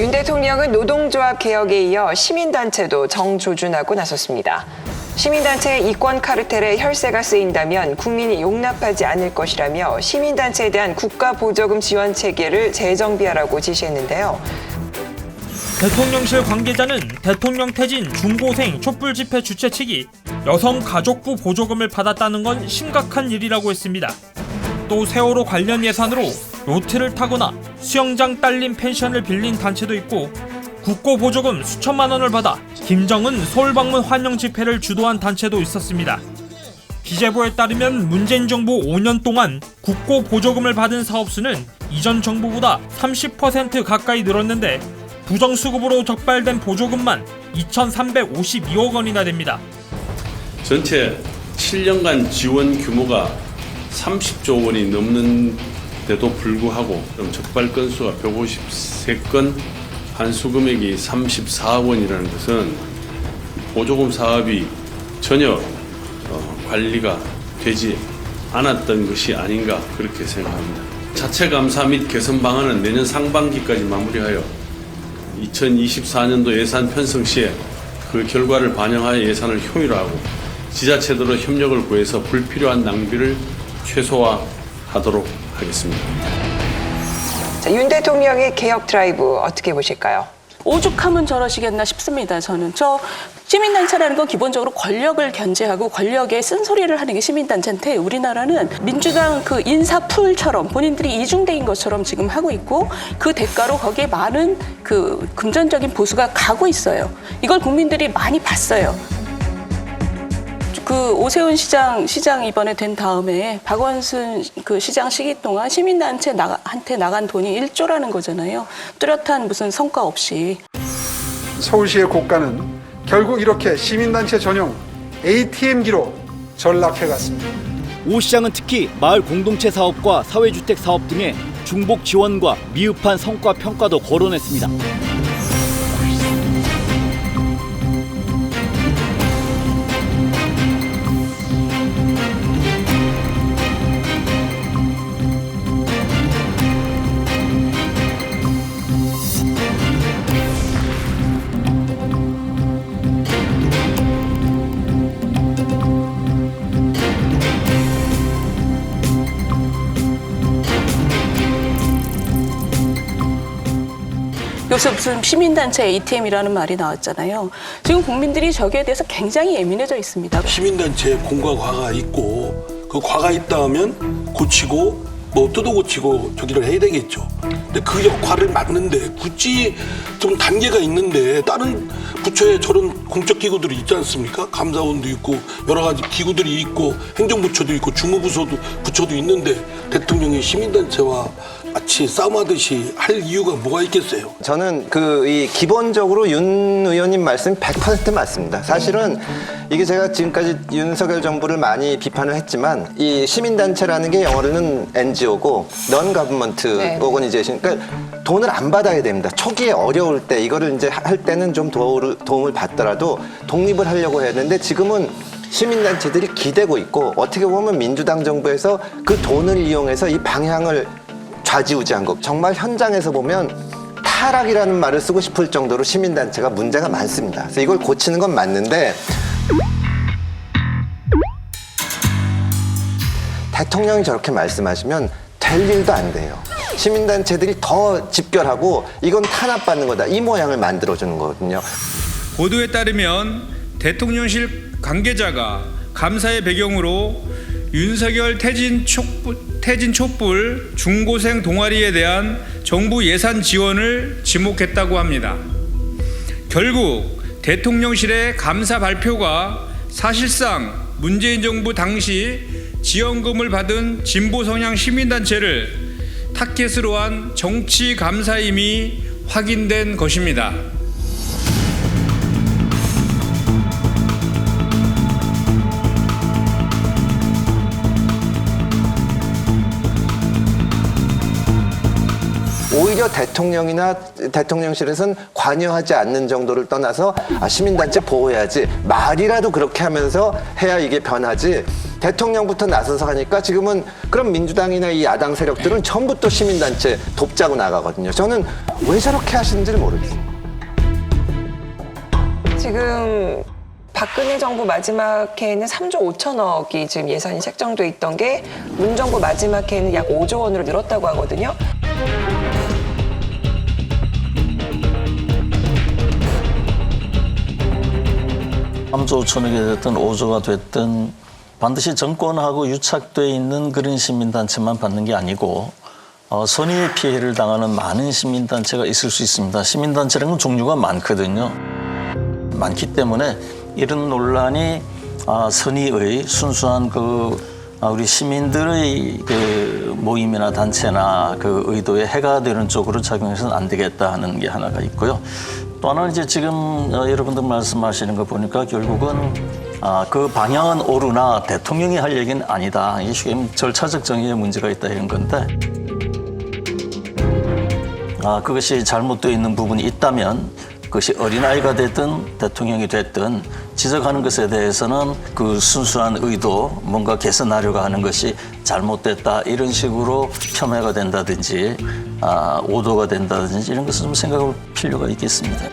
윤 대통령은 노동조합 개혁에 이어 시민단체도 정조준하고 나섰습니다. 시민단체의 이권 카르텔에 혈세가 쓰인다면 국민이 용납하지 않을 것이라며 시민단체에 대한 국가 보조금 지원 체계를 재정비하라고 지시했는데요. 대통령실 관계자는 대통령 퇴진 중고생 촛불 집회 주최 측이 여성 가족부 보조금을 받았다는 건 심각한 일이라고 했습니다. 또 세월호 관련 예산으로 요트를 타거나 수영장 딸린 펜션을 빌린 단체도 있고 국고 보조금 수천만 원을 받아 김정은 서울 방문 환영 집회를 주도한 단체도 있었습니다. 기재부에 따르면 문재인 정부 5년 동안 국고 보조금을 받은 사업수는 이전 정부보다 30% 가까이 늘었는데 부정수급으로 적발된 보조금만 2,352억 원이나 됩니다. 전체 7년간 지원 규모가 30조 원이 넘는 데도 불구하고 적발 건수가 153건 한수 금액이 34억 원이라는 것은 보조금 사업이 전혀 어, 관리가 되지 않았던 것이 아닌가 그렇게 생각합니다. 자체 감사 및 개선 방안은 내년 상반기까지 마무리하여 2024년도 예산 편성 시에 그 결과를 반영하여 예산을 효율화하고 지자체들로 협력을 구해서 불필요한 낭비를 최소화하도록 하겠습니다. 자, 윤 대통령의 개혁 드라이브 어떻게 보실까요? 오죽하면 저러시겠나 싶습니다. 저는 저 시민단체라는 건 기본적으로 권력을 견제하고 권력에 쓴소리를 하는 게 시민단체인데 우리나라는 민주당 그 인사풀처럼 본인들이 이중대인 것처럼 지금 하고 있고 그 대가로 거기에 많은 그 금전적인 보수가 가고 있어요. 이걸 국민들이 많이 봤어요. 그 오세훈 시장 시장 이번에 된 다음에 박원순 그 시장 시기 동안 시민단체 나가, 한테 나간 돈이 1조라는 거잖아요. 뚜렷한 무슨 성과 없이. 서울시의 고가는 결국 이렇게 시민단체 전용 ATM기로 전락해 갔습니다. 오 시장은 특히 마을 공동체 사업과 사회주택 사업 등의 중복 지원과 미흡한 성과 평가도 거론했습니다. 여기서 무슨 시민단체 ATM이라는 말이 나왔잖아요. 지금 국민들이 저기에 대해서 굉장히 예민해져 있습니다. 시민단체 공과 과가 있고 그 과가 있다 하면 고치고 뭐 뜯어 고치고 저기를 해야 되겠죠. 근데 그 역할을 맡는데 굳이 좀 단계가 있는데 다른 부처에 저런 공적 기구들이 있지 않습니까? 감사원도 있고 여러 가지 기구들이 있고 행정부처도 있고 주무부서도 부처도 있는데 대통령이 시민단체와 마치 싸움하듯이 할 이유가 뭐가 있겠어요? 저는 그 이 기본적으로 윤 의원님 말씀 100% 맞습니다. 사실은 이게 제가 지금까지 윤석열 정부를 많이 비판을 했지만 이 시민단체라는 게 영어로는 NGO고 넌 가브먼트 네. 오거니제이션 그러니까 돈을 안 받아야 됩니다. 초기에 어려울 때 이거를 이제 할 때는 좀 도움을, 도움을 받더라도 독립을 하려고 해야 되는데 지금은 시민단체들이 기대고 있고 어떻게 보면 민주당 정부에서 그 돈을 이용해서 이 방향을 좌지우지한 것. 정말 현장에서 보면 타락이라는 말을 쓰고 싶을 정도로 시민단체가 문제가 많습니다. 그래서 이걸 고치는 건 맞는데 대통령이 저렇게 말씀하시면 될 일도 안 돼요. 시민단체들이 더 집결하고 이건 탄압받는 거다. 이 모양을 만들어주는 거거든요. 보도에 따르면 대통령실 관계자가 감사의 배경으로 윤석열 퇴진 촉불, 퇴진 촛불 중고생 동아리에 대한 정부 예산 지원을 지목했다고 합니다. 결국 대통령실의 감사 발표가 사실상 문재인 정부 당시 지원금을 받은 진보 성향 시민단체를 타켓으로 한 정치 감사임이 확인된 것입니다. 오히려 대통령이나 대통령실에서는 관여하지 않는 정도를 떠나서 아, 시민단체 보호해야지 말이라도 그렇게 하면서 해야 이게 변하지 대통령부터 나서서 하니까 지금은 그럼 민주당이나 이 야당 세력들은 처음부터 시민단체 돕자고 나가거든요. 저는 왜 저렇게 하시는지를 모르겠어요. 지금 박근혜 정부 마지막 해에는 3조 5천억이 지금 예산이 책정돼 있던 게 문 정부 마지막 해에는 약 5조 원으로 늘었다고 하거든요. 삼조 5천억이 됐든 5조가 됐든 반드시 정권하고 유착돼 있는 그런 시민단체만 받는 게 아니고 어, 선의의 피해를 당하는 많은 시민단체가 있을 수 있습니다. 시민단체라는 건 종류가 많거든요. 많기 때문에 이런 논란이 아, 선의의 순수한 그 아, 우리 시민들의 그 모임이나 단체나 그 의도에 해가 되는 쪽으로 작용해서는 안 되겠다 하는 게 하나가 있고요. 또 하나는 이제 지금 어, 여러분들 말씀하시는 거 보니까 결국은 아, 그 방향은 옳으나 대통령이 할 얘기는 아니다. 이게 지금 절차적 정의에 문제가 있다 이런 건데 아, 그것이 잘못되어 있는 부분이 있다면 그것이 어린아이가 됐든 대통령이 됐든 지적하는 것에 대해서는 그 순수한 의도, 뭔가 개선하려고 하는 것이 잘못됐다 이런 식으로 폄훼가 된다든지 아, 오도가 된다든지 이런 것을 좀 생각할 필요가 있겠습니다.